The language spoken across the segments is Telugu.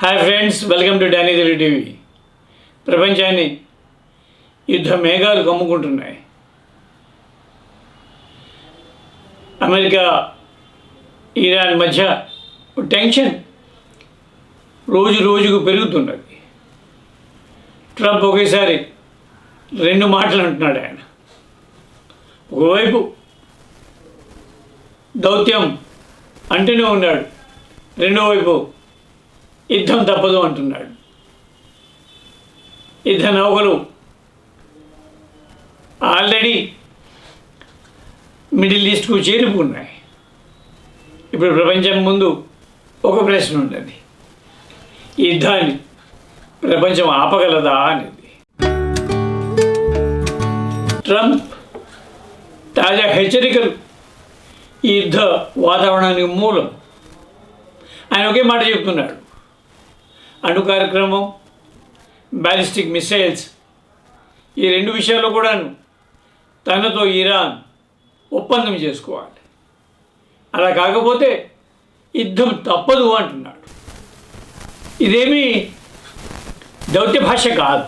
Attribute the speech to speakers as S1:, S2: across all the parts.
S1: Hi friends welcome to Danny Telugu TV ప్రపంచాన్ని యుద్ధ మేఘాలు కమ్ముకుంటున్నాయి. అమెరికా ఇరాన్ మధ్య టెన్షన్ రోజు రోజుకు పెరుగుతున్నది. ట్రంప్ ఒకేసారి రెండు మాటలు అంటున్నాడు ఆయన. ఒకవైపు దౌత్యం అంటూనే ఉన్నాడు. రెండో వైపు యుద్ధం తప్పదు అంటున్నాడు. యుద్ధ నౌకలు ఆల్రెడీ మిడిల్ ఈస్ట్కు చేరుకున్నాయి. ఇప్పుడు ప్రపంచం ముందు ఒక ప్రశ్న ఉన్నది. యుద్ధాన్ని ప్రపంచం ఆపగలదా అనేది. ట్రంప్ తాజా హెచ్చరికలు ఈ యుద్ధ వాతావరణానికి మూలం. ఆయన ఒకే మాట చెప్తున్నాడు. అణు కార్యక్రమం బ్యాలిస్టిక్ మిసైల్స్ ఈ రెండు విషయాల్లో కూడాను తనతో ఇరాన్ ఒప్పందం చేసుకోవాలి. అలా కాకపోతే యుద్ధం తప్పదు అంటున్నాడు. ఇదేమీ దౌత్య భాష కాదు.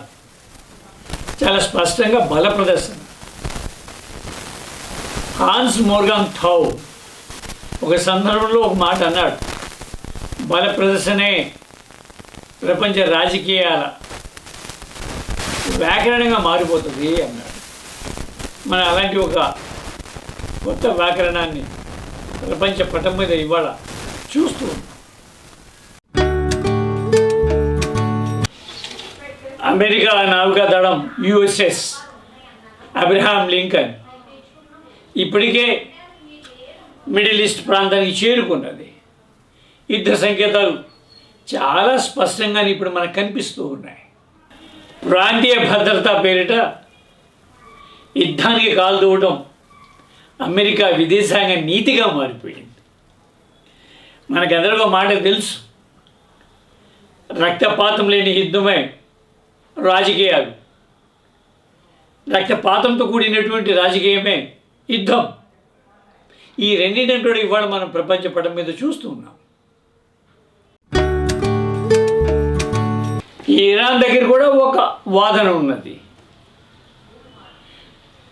S1: చాలా స్పష్టంగా బల ప్రదర్శన. హాన్స్ మోర్గాన్ థౌ ఒక సందర్భంలో ఒక మాట అన్నాడు. బల ప్రదర్శనే ప్రపంచ రాజకీయాల వ్యాకరణంగా మారిపోతుంది అన్నాడు. మన అలాంటి ఒక కొత్త వ్యాకరణాన్ని ప్రపంచ పటం మీద ఇవాళ చూస్తూ అమెరికా నావికా దళం యుఎస్ఎస్ అబ్రహాం లింకన్ ఇప్పటికే మిడిల్ ఈస్ట్ ప్రాంతానికి చేరుకున్నది. యుద్ధ సంకేతాలు చాలా స్పష్టంగా ఇప్పుడు మనకు కనిపిస్తూ ఉన్నాయి. ప్రాంతీయ భద్రత పేరిట యుద్ధానికి కాల్దూవటం అమెరికా విదేశాంగ నీతిగా మారిపోయింది. మనకందరికీ ఒక మాట తెలుసు. రక్తపాతం లేని యుద్ధమే రాజకీయాలు. రక్తపాతంతో కూడినటువంటి రాజకీయమే యుద్ధం. ఈ రెండింటి కూడా ఇవాళ మనం ప్రపంచ పటం మీద చూస్తూ ఉన్నాం. ఇరాన్ దగ్గర కూడా ఒక వాదన ఉన్నది.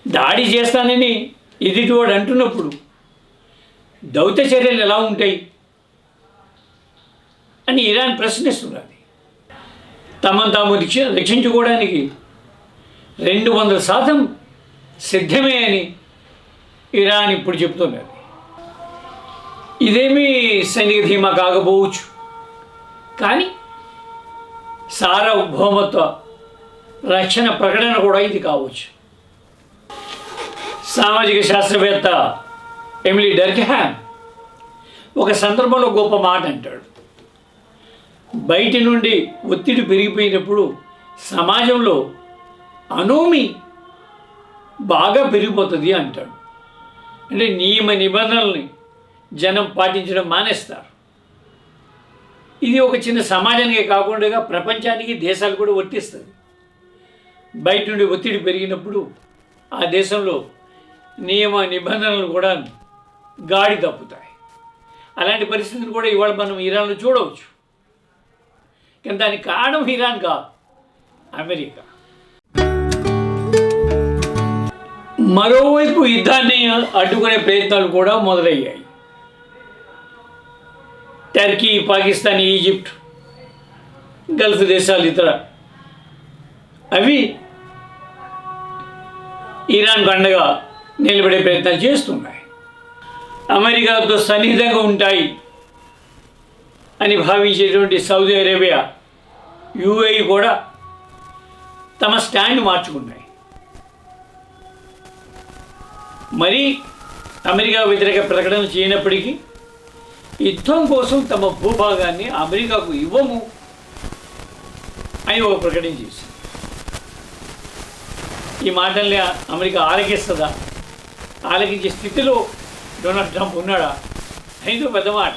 S1: దాడి చేస్తానని ఎదుటివాడు అంటున్నప్పుడు దౌత్య చర్యలు ఎలా ఉంటాయి? అని ఇరాన్ ప్రశ్నిస్తున్నది. తమను తాము రక్ష రక్షించుకోవడానికి రెండు వందల శాతం సిద్ధమే అని ఇరాన్ ఇప్పుడు చెప్తున్నది ఇదేమీ సైనిక ధీమా కాకపోవచ్చు. కానీ సార్వభౌమత్వ రక్షణ ప్రకటన కూడా ఇది కావచ్చు. సామాజిక శాస్త్రవేత్త ఎమిలీ డర్క్హామ్ ఒక సందర్భంలో గొప్ప మాట అంటాడు. బయటి నుండి ఒత్తిడి పెరిగిపోయినప్పుడు సమాజంలో అనోమి బాగా పెరిగిపోతుంది అంటాడు. అంటే నియమ నిబంధనల్ని జనం పాటించడం మానేస్తారు. ఇది ఒక చిన్న సమాజానికే కాకుండా ప్రపంచానికి దేశాలు కూడా వర్తిస్తుంది బయట నుండి ఒత్తిడి పెరిగినప్పుడు ఆ దేశంలో నియమ నిబంధనలు కూడా గాడి తప్పుతాయి. అలాంటి పరిస్థితిని కూడా ఇవాళ మనం ఇరాన్లో చూడవచ్చు. కానీ దానికి కారణం ఇరాన్ కాదు అమెరికా. మరోవైపు యుద్ధాన్ని అడ్డుకునే ప్రయత్నాలు కూడా మొదలయ్యాయి. టర్కీ పాకిస్తాన్ ఈజిప్ట్ గల్ఫ్ దేశాలు ఇతర. అవి ఇరాన్ పండగ నిలబడే ప్రయత్నాలు చేస్తున్నాయి. అమెరికాతో సన్నిహితంగా ఉంటాయి అని భావించేటువంటి సౌదీ అరేబియా యుఏఈ కూడా తమ స్టాండ్ మార్చుకున్నాయి. మరి అమెరికా వ్యతిరేక ప్రకటన చేయనప్పటికీ యుద్ధం కోసం తమ భూభాగాన్ని అమెరికాకు ఇవ్వము అని ఒక ప్రకటన చేసింది. ఈ మాటల్ని అమెరికా ఆలకిస్తుందా? ఆలకించే స్థితిలో డొనాల్డ్ ట్రంప్ ఉన్నాడా? అనేది పెద్ద మాట.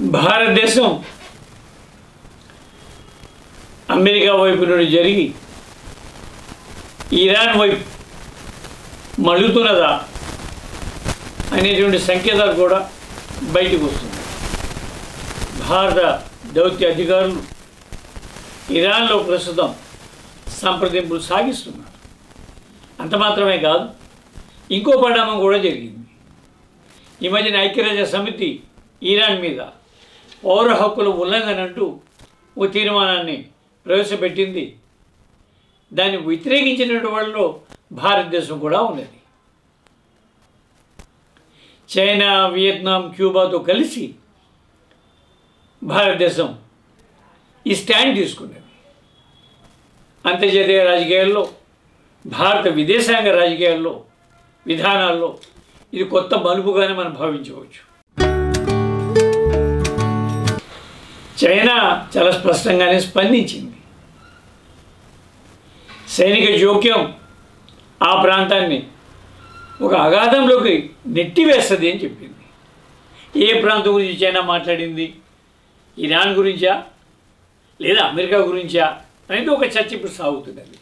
S1: భారతదేశం అమెరికా వైపు నుండి జరిగి ఇరాన్ వైపు మళ్ళుతున్నదా? అనేటువంటి సంకేతాలు కూడా బయటకు వస్తుంది భారత దౌత్య అధికారులు ఇరాన్లో ప్రస్తుతం సంప్రదింపులు సాగిస్తున్నారు. అంత మాత్రమే కాదు ఇంకో పరిణామం కూడా జరిగింది. ఈ మధ్యన ఐక్యరాజ్య సమితి ఇరాన్ మీద పౌర హక్కుల ఉల్లంఘన అంటూ ఓ తీర్మానాన్ని ప్రవేశపెట్టింది. దాన్ని వ్యతిరేకించినటువంటి వాళ్ళలో భారతదేశం కూడా ఉన్నది. చైనా వియత్నాం క్యూబాతో కలిసి భారతదేశం ఈ స్టాండ్ తీసుకున్నది. అంతర్జాతీయ రాజకీయాల్లో భారత విదేశాంగ రాజకీయాల్లో విధానాల్లో ఇది కొత్త మలుపుగానే మనం భావించవచ్చు. చైనా చాలా స్పష్టంగానే స్పందించింది. సైనిక జోక్యం ఆ ప్రాంతాన్ని ఒక అగాధంలోకి నెట్టివేస్తుంది అని చెప్పింది. ఏ ప్రాంతం గురించి చైనా మాట్లాడింది? ఇరాన్ గురించా? లేదా అమెరికా గురించా? అనేది ఒక చర్చ ఇప్పుడు సాగుతున్నది.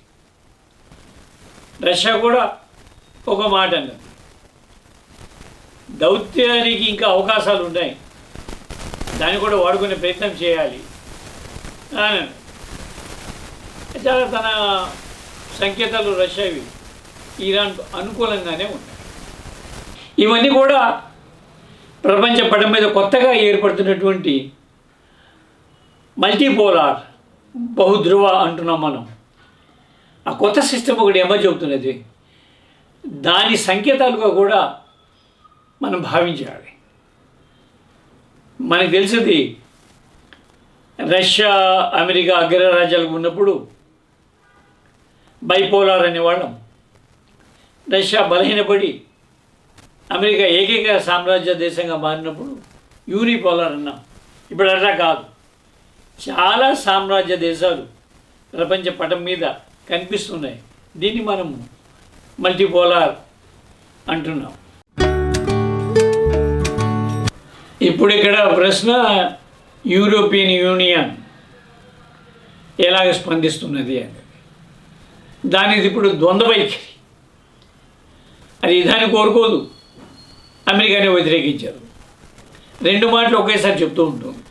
S1: రష్యా కూడా ఒక మాట అన్నది. దౌత్యానికి ఇంకా అవకాశాలు ఉన్నాయి. దాన్ని కూడా వాడుకునే ప్రయత్నం చేయాలి చాలా తన సంకేతాలు రష్యావి ఇరాన్కు అనుకూలంగానే ఉన్నాయి. ఇవన్నీ కూడా ప్రపంచ పటం మీద కొత్తగా ఏర్పడుతున్నటువంటి మల్టీపోలార్ బహుధ్రువ అంటున్నాం మనం. ఆ కొత్త సిస్టమ్ ఒకటి ఏమో చెబుతున్నది దాని సంకేతాలుగా కూడా మనం భావించాలి. మనకు తెలిసింది రష్యా అమెరికా అగ్రరాజ్యాలకు ఉన్నప్పుడు బైపోలార్ అనేవాళ్ళం. రష్యా బలహీనపడి అమెరికా ఏకైక సామ్రాజ్య దేశంగా మారినప్పుడు యూనిపోలార్ అన్నాం. ఇప్పుడు అట్లా కాదు. చాలా సామ్రాజ్య దేశాలు ప్రపంచ పటం మీద కనిపిస్తున్నాయి. దీన్ని మనం మల్టీపోలార్ అంటున్నాం. ఇప్పుడు ఇక్కడ ప్రశ్న యూరోపియన్ యూనియన్ ఎలాగ స్పందిస్తున్నది అని. దానికి ఇప్పుడు ద్వంద్వ వైఖరి. అది దాన్ని కోరుకోదు. అమెరికాని వ్యతిరేకించారు. రెండు మాటలు ఒకేసారి చెప్తూ ఉంటుంది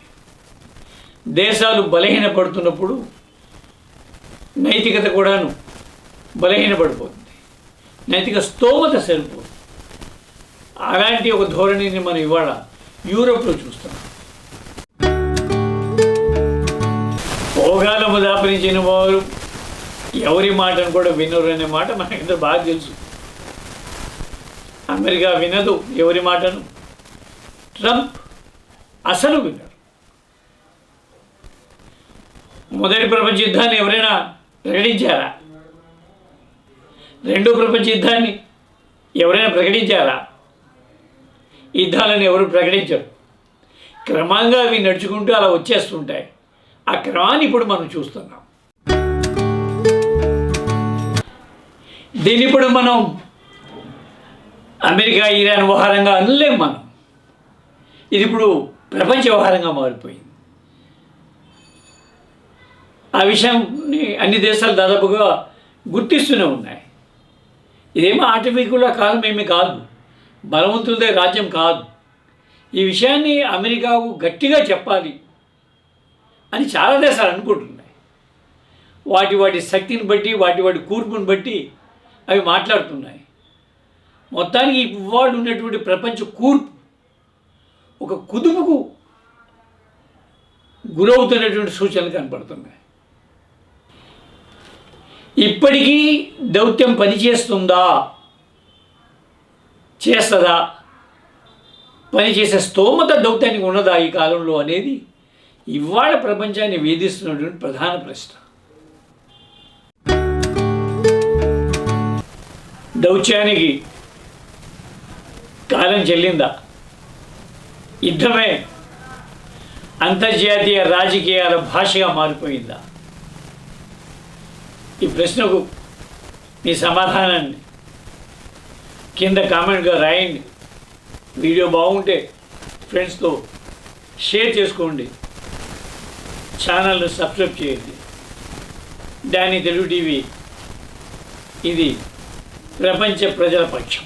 S1: దేశాలు బలహీనపడుతున్నప్పుడు నైతికత కూడాను బలహీనపడిపోతుంది. నైతిక స్తోమత సరిపోతుంది అలాంటి ఒక ధోరణిని మనం ఇవాళ యూరోప్లో చూస్తాం భోగాలము దాపరించిన వారు ఎవరి మాటను కూడా వినరు అనే మాట మనకంతా బాగా తెలుసు. అమెరికా వినదు ఎవరి మాటను? ట్రంప్ అసలు వినరు మొదటి ప్రపంచ యుద్ధాన్ని ఎవరైనా ప్రకటించారా? రెండో ప్రపంచ యుద్ధాన్ని ఎవరైనా ప్రకటించారా? యుద్ధాలను ఎవరు ప్రకటించరు. క్రమంగా అవి నడుచుకుంటూ అలా వచ్చేస్తుంటాయి. ఆ క్రమాన్ని ఇప్పుడు మనం చూస్తున్నాం. దీన్ని ఇప్పుడు మనం అమెరికా ఇరాన్ వ్యవహారంగా అనలేం మనం. ఇది ఇప్పుడు ప్రపంచ వ్యవహారంగా మారిపోయింది. ఆ విషయాన్ని అన్ని దేశాలు దాదాపుగా గుర్తిస్తూనే ఉన్నాయి. ఇదేమో ఆటవికుల కాలం ఏమీ కాదు. బలవంతులదే రాజ్యం కాదు. ఈ విషయాన్ని అమెరికాకు గట్టిగా చెప్పాలి అని చాలా దేశాలు అనుకుంటున్నాయి. వాటి వాటి శక్తిని బట్టి వాటి వాటి కూర్పుని బట్టి అవి మాట్లాడుతున్నాయి. మొత్తానికి ఇవాళ ఉన్నటువంటి ప్రపంచ కూర్పు ఒక కుదుపుకు గురవుతున్నటువంటి సూచనలు కనపడుతున్నాయి. ఇప్పటికీ దౌత్యం పనిచేస్తుందా? చేస్తుందా? పనిచేసే స్తోమత దౌత్యానికి ఉన్నదా ఈ కాలంలో అనేది ఇవాళ ప్రపంచాన్ని వేధిస్తున్నటువంటి ప్రధాన ప్రశ్న. దౌత్యానికి కాలం చెల్లిందా? యుద్ధమే అంతర్జాతీయ రాజకీయాల భాషగా మారిపోయిందా? ఈ ప్రశ్నకు మీ సమాధానాన్ని కింద కామెంట్గా రాయండి. వీడియో బాగుంటే ఫ్రెండ్స్తో షేర్ చేసుకోండి. ఛానల్ను సబ్స్క్రైబ్ చేయండి. Danny Telugu TV. ఇది ప్రపంచ ప్రజల పక్షం.